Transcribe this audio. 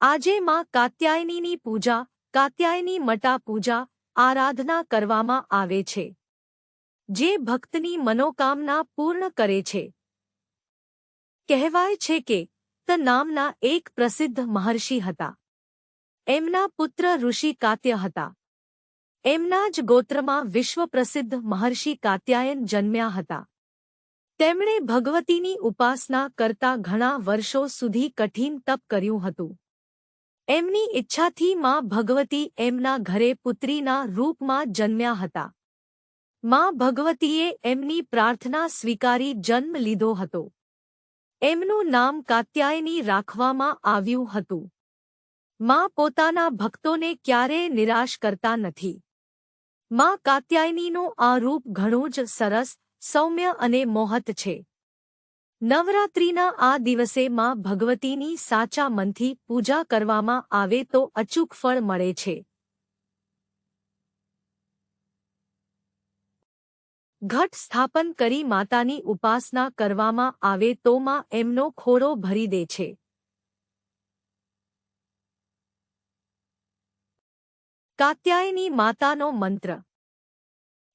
આજે માં કાત્યાયનીની પૂજા, કાત્યાયની મટા પૂજા, આરાધના કરવામાં આવે છે. જે ભક્તની મનોકામના પૂર્ણ કરે છે. કહેવાય છે કે, ત નામના એક પ્રસિદ્ધ મહર્ષિ હતા. એમના પુત્ર ઋષિ કાત્ય હતા. એમના જ ગોત્રમાં વિશ્વપ્રસિદ્ધ મહર્ષિ કાત્યાયન જન્મ્યા હતા. તેમણે ભગવતીની ઉપાસના કરતા ઘણા વર્ષો સુધી કઠિન તપ કર્યું હતું. એમની ઈચ્છાથી માં ભગવતી એમના ઘરે પુત્રીના રૂપમાં જન્મ્યા હતા. માં ભગવતીએ એમની પ્રાર્થના સ્વીકારી જન્મ લીધો હતો. એમનું નામ કાત્યાયની રાખવામાં આવ્યું હતું. માં પોતાના ભક્તોને ક્યારેય નિરાશ કરતા નથી. માં કાત્યાયનીનું આ રૂપ ઘણું જ સરસ, સૌમ્ય અને મોહત છે. નવરાત્રિના આ દિવસે માં ભગવતીની સાચા મનથી પૂજા કરવામાં આવે તો અચૂક ફળ મળે છે. ઘટ સ્થાપન કરી માતાની ઉપાસના કરવામાં આવે તો માં એમનો ખોરો ભરી દે છે. કાત્યાયની માતાનો મંત્ર